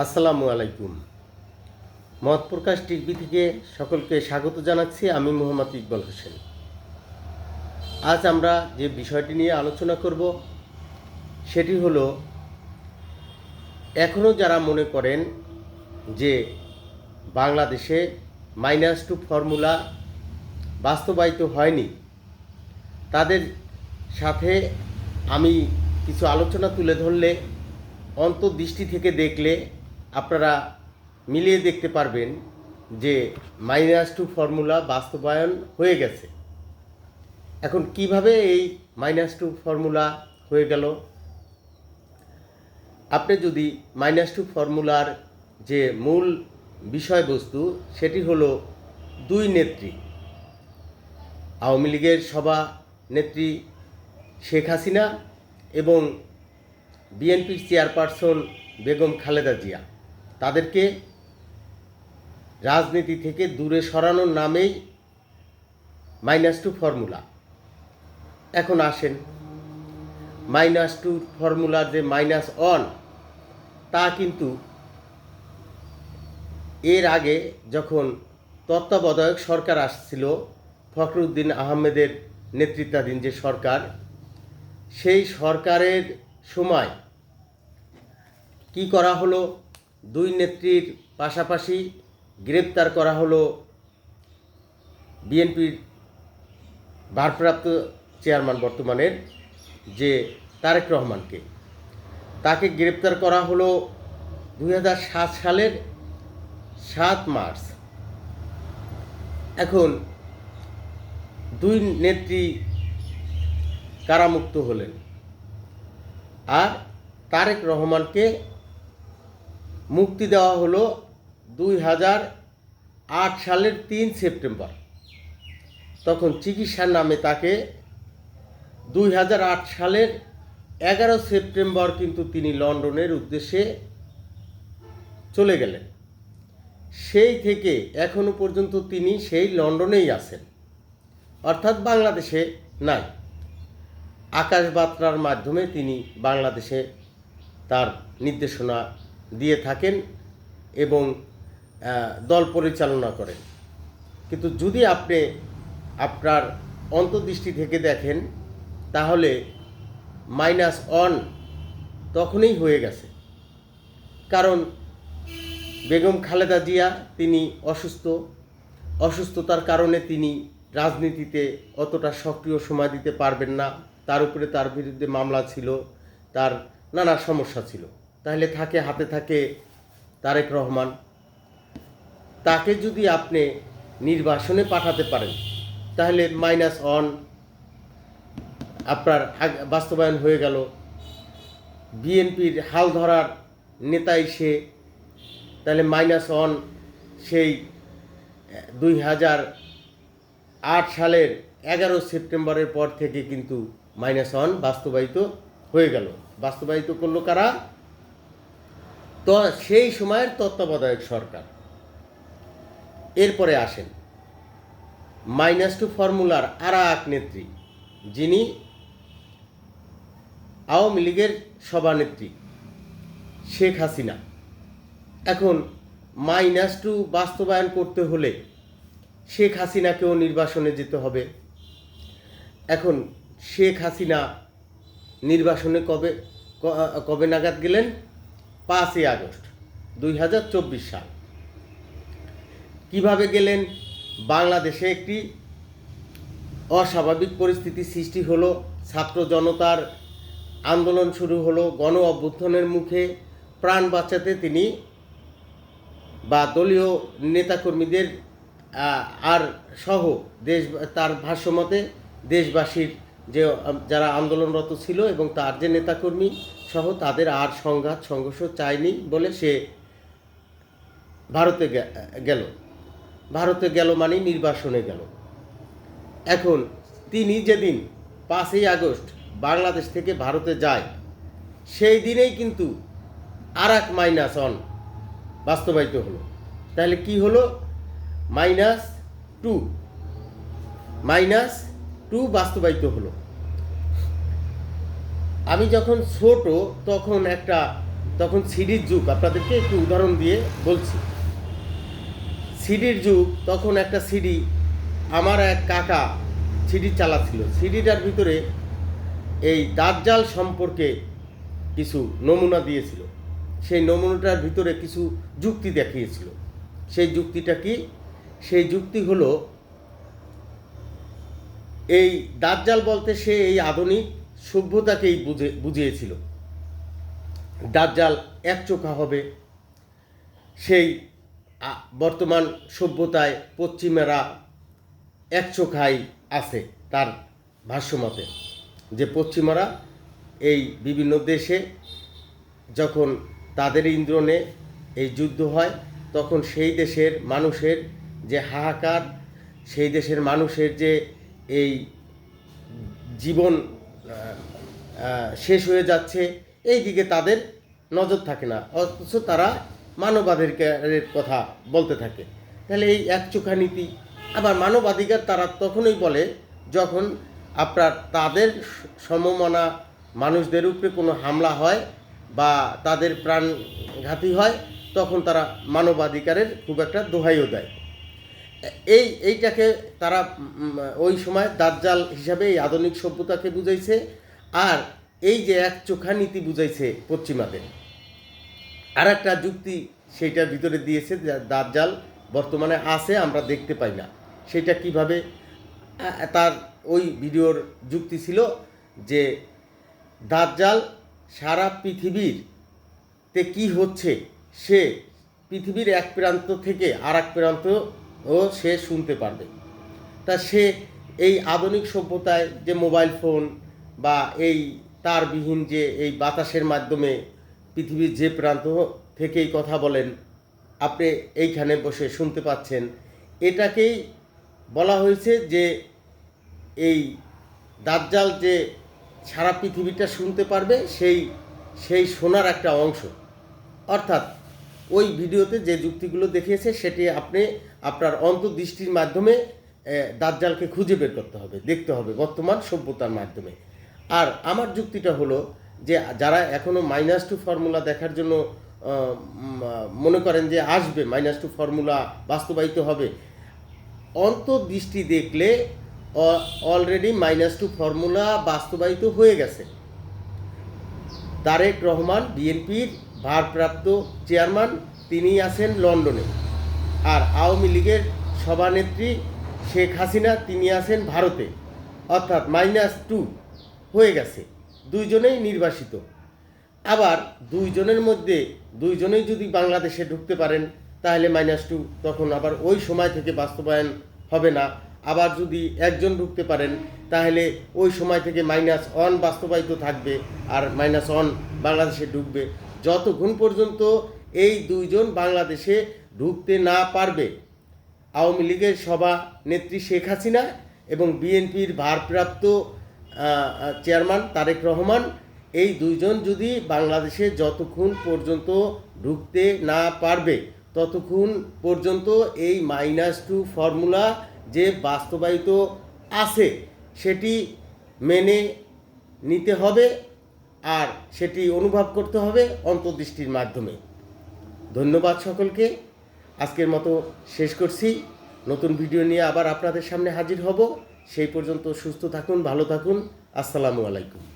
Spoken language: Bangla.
আসসালামু আলাইকুম। মত প্রকাশ টিভি থেকে সকলকে স্বাগত জানাচ্ছি, আমি মোহাম্মদ ইকবাল হোসেন। আজ আমরা যে বিষয়টি নিয়ে আলোচনা করব, সেটি হলো এখনও যারা মনে করেন যে বাংলাদেশে মাইনাস টু ফর্মুলা বাস্তবায়িত হয়নি, তাদের সাথে আমি কিছু আলোচনা তুলে ধরলে, অন্তর্দৃষ্টি থেকে দেখলে আপনারা মিলিয়ে দেখতে পারবেন যে মাইনাস টু ফর্মুলা বাস্তবায়ন হয়ে গেছে। এখন কীভাবে এই মাইনাস টু ফর্মুলা হয়ে গেল? আপনি যদি মাইনাস টু ফর্মুলার যে মূল বিষয়বস্তু, সেটি হলো দুই নেত্রী। আওয়ামী লীগের সভা নেত্রী শেখ হাসিনা এবং বিএনপির চেয়ারপারসন বেগম খালেদা জিয়া। তাদেরকে রাজনীতি থেকে দূরে সরানোর নামেই মাইনাস টু ফর্মুলা এখন আসেন মাইনাস টু ফর্মুলার যে মাইনাস অন তা কিন্তু এর আগে যখন তত্ত্বাবধায়ক সরকার আসছিল, ফখরুদ্দিন আহমেদের নেতৃত্বাধীন যে সরকার, সেই সরকারের সময় কি করা হলো? দুই নেত্রীর পাশাপাশি গ্রেপ্তার করা হলো বিএনপির ভারপ্রাপ্ত চেয়ারম্যান বর্তমানের, যে তারেক রহমানকে। তাকে গ্রেপ্তার করা হলো দু হাজার সাত সালের সাত মার্চ। এখন দুই নেত্রী কারামুক্ত হলেন। আর তারেক রহমানকে মুক্তি দেওয়া হলো দুই হাজার আট সালের তিন সেপ্টেম্বর। তখন চিকিৎসার নামে তাকে দুই হাজার আট সালের এগারো সেপ্টেম্বর কিন্তু তিনি লন্ডনের উদ্দেশ্যে চলে গেলেন। সেই থেকে এখনও পর্যন্ত তিনি সেই লন্ডনেই আছেন। অর্থাৎ বাংলাদেশে নাই। আকাশ বার্তার মাধ্যমে তিনি বাংলাদেশে তার নির্দেশনা দিয়ে থাকেন এবং দল পরিচালনা করেন। কিন্তু যদি আপনি আপনার অন্তর্দৃষ্টি থেকে দেখেন, তাহলে মাইনাস অন তখনই হয়ে গেছে। কারণ বেগম খালেদা জিয়া তিনি অসুস্থ। অসুস্থতার কারণে তিনি রাজনীতিতে অতটা সক্রিয় সময় দিতে পারবেন না। তার উপরে তার বিরুদ্ধে মামলা ছিল, তার নানা সমস্যা ছিল। তাহলে থাকে, হাতে থাকে তারেক রহমান। তাকে যদি আপনি নির্বাসনে পাঠাতে পারেন, তাহলে মাইনাস অন আপনার বাস্তবায়ন হয়ে গেল। বিএনপির হাল ধরার নেতাই সে, তাহলে মাইনাস অন সেই দুই হাজার আট সালের এগারো সেপ্টেম্বরের পর থেকে কিন্তু মাইনাস অন বাস্তবায়িত হয়ে গেল। বাস্তবায়িত করল কারা? তো সেই সময়ের তত্ত্বাবধায়ক সরকার। এরপরে আসেন মাইনাস টু ফর্মুলার আর এক নেত্রী, যিনি আওয়ামী লীগের সভানেত্রী, শেখ হাসিনা। এখন মাইনাস টু বাস্তবায়ন করতে হলে শেখ হাসিনাকেও নির্বাসনে যেতে হবে। এখন শেখ হাসিনা নির্বাসনে কবে কবে নাগাদ গেলেন? পাঁচই আগস্ট দুই হাজার চব্বিশ সাল। কীভাবে গেলেন? বাংলাদেশে একটি অস্বাভাবিক পরিস্থিতি সৃষ্টি হলো। ছাত্র জনতার আন্দোলন শুরু হলো। গণ অভ্যুত্থানের মুখে প্রাণ বাঁচাতে তিনি বা দলীয় নেতাকর্মীদের আর সহ দেশ, তার ভাষ্যমতে দেশবাসীর যে, যারা আন্দোলনরত ছিল এবং তার যে নেতাকর্মী সহ তাদের আর সংঘাত, সংঘর্ষ চায়নি বলে সে ভারতে গেল। ভারতে গেল মানে নির্বাসনে গেল। এখন তিনি যেদিন পাঁচই আগস্ট বাংলাদেশ থেকে ভারতে যায়, সেই দিনেই কিন্তু আর এক মাইনাস অন বাস্তবায়িত হলো। তাহলে কি হলো? মাইনাস টু মাইনাস টু বাস্তবায়িত হলো। আমি যখন ছোট, তখন একটা, তখন সিডির যুগ। আপনাদেরকে একটু উদাহরণ দিয়ে বলছি। সিডির যুগ, তখন একটা সিডি, আমার এক কাকা সিডি চালাচ্ছিল। সিডিটার ভিতরে এই দাজ্জাল সম্পর্কে কিছু নমুনা দিয়েছিল। সেই নমুনাটার ভিতরে কিছু যুক্তি দেখিয়েছিল। সেই যুক্তিটা কি? সেই যুক্তি হলো, এই দাজ্জাল বলতে সে এই আধুনিক সভ্যতাকেই বুঝে, বুঝিয়েছিল। দাজ্জাল এক চোখা হবে। সেই বর্তমান সভ্যতায় পশ্চিমেরা এক চোখাই আছে তার ভাষ্যমতে। যে পশ্চিমারা এই বিভিন্ন দেশে যখন তাদের ইন্দ্রনে এই যুদ্ধ হয়, তখন সেই দেশের মানুষের যে হাহাকার, সেই দেশের মানুষের যে এই জীবন শেষ হয়ে যাচ্ছে। এই দিকে তাদের নজর থাকে না। অথচ তারা মানবাধিকারের কথা বলতে থাকে। তাহলে এই একচোখা নীতি। আবার মানবাধিকার তারা তখনই বলে যখন আপনার তাদের সমমনা মানুষদের উপরে কোনো হামলা হয় বা তাদের প্রাণঘাতী হয়, তখন তারা মানবাধিকারের খুব একটা দোহাইও দেয়। এই, এইটাকে তারা ওই সময় দাজ্জাল হিসাবে এই আধুনিক সভ্যতাকে বুঝাইছে। আর এই যে এক চোখা নীতি বুঝাইছে পশ্চিমাদের। আর একটা যুক্তি সেইটার ভিতরে দিয়েছে দাজ্জাল বর্তমানে আছে, আমরা দেখতে পাই না। সেটা কীভাবে তার ওই ভিডিওর যুক্তি ছিল যে দাজ্জাল সারা পৃথিবীর তে কি হচ্ছে, সে পৃথিবীর এক প্রান্ত থেকে আর এক প্রান্ত ও সে শুনতে পারবে। তা সে এই আধুনিক সভ্যতায় যে মোবাইল ফোন বা এই তারবিহীন যে এই বাতাসের মাধ্যমে পৃথিবীর যে প্রান্ত থেকেই কথা বলেন, আপনি এইখানে বসে শুনতে পাচ্ছেন। এটাকেই বলা হয়েছে যে এই দাজ্জাল যে সারা পৃথিবীটা শুনতে পারবে, সেই সেই শোনার একটা অংশ। অর্থাৎ ওই ভিডিওতে যে যুক্তিগুলো দেখিয়েছে, সেটি আপনি, আপনার অন্তর্দৃষ্টির মাধ্যমে দাজ্জালকে খুঁজে বের করতে হবে, দেখতে হবে বর্তমান সভ্যতার মাধ্যমে। আর আমার যুক্তিটা হলো যে যারা এখনও মাইনাস টু ফর্মুলা দেখার জন্য মনে করেন যে আসবে মাইনাস টু ফর্মুলা বাস্তবায়িত হবে, অন্তর্দৃষ্টি দেখলে অলরেডি মাইনাস টু ফর্মুলা বাস্তবায়িত হয়ে গেছে। তারেক রহমান, বিএনপির ভারপ্রাপ্ত চেয়ারম্যান তিনি আছেন লন্ডনে। আর আওয়ামী লীগের সভানেত্রী শেখ হাসিনা, তিনি আছেন ভারতে। অর্থাৎ মাইনাস টু হয়ে গেছে। দুইজনেই নির্বাসিত। আবার দুইজনের মধ্যে, দুইজনেই যদি বাংলাদেশে ঢুকতে পারেন, তাহলে মাইনাস টু তখন আবার ওই সময় থেকে বাস্তবায়ন হবে না। আবার যদি একজন ঢুকতে পারেন, তাহলে ওই সময় থেকে মাইনাস ওয়ান বাস্তবায়িত থাকবে আর মাইনাস ওয়ান বাংলাদেশে ঢুকবে। যতক্ষণ পর্যন্ত এই দুইজন বাংলাদেশে ঢুকতে না পারবে, আওয়ামী লীগের সভা নেত্রী শেখ হাসিনা এবং বিএনপির ভারপ্রাপ্ত চেয়ারম্যান তারেক রহমান, এই দুইজন যদি বাংলাদেশে যতক্ষণ পর্যন্ত ঢুকতে না পারবে, ততক্ষণ পর্যন্ত এই মাইনাস টু ফর্মুলা যে বাস্তবায়িত আছে, সেটি মেনে নিতে হবে আর সেটি অনুভব করতে হবে অন্তর্দৃষ্টির মাধ্যমে। ধন্যবাদ সকলকে। আজকের মতো শেষ করছি। নতুন ভিডিও নিয়ে আবার আপনাদের সামনে হাজির হব। সেই পর্যন্ত সুস্থ থাকুন ভালো থাকুন। আসসালামু আলাইকুম।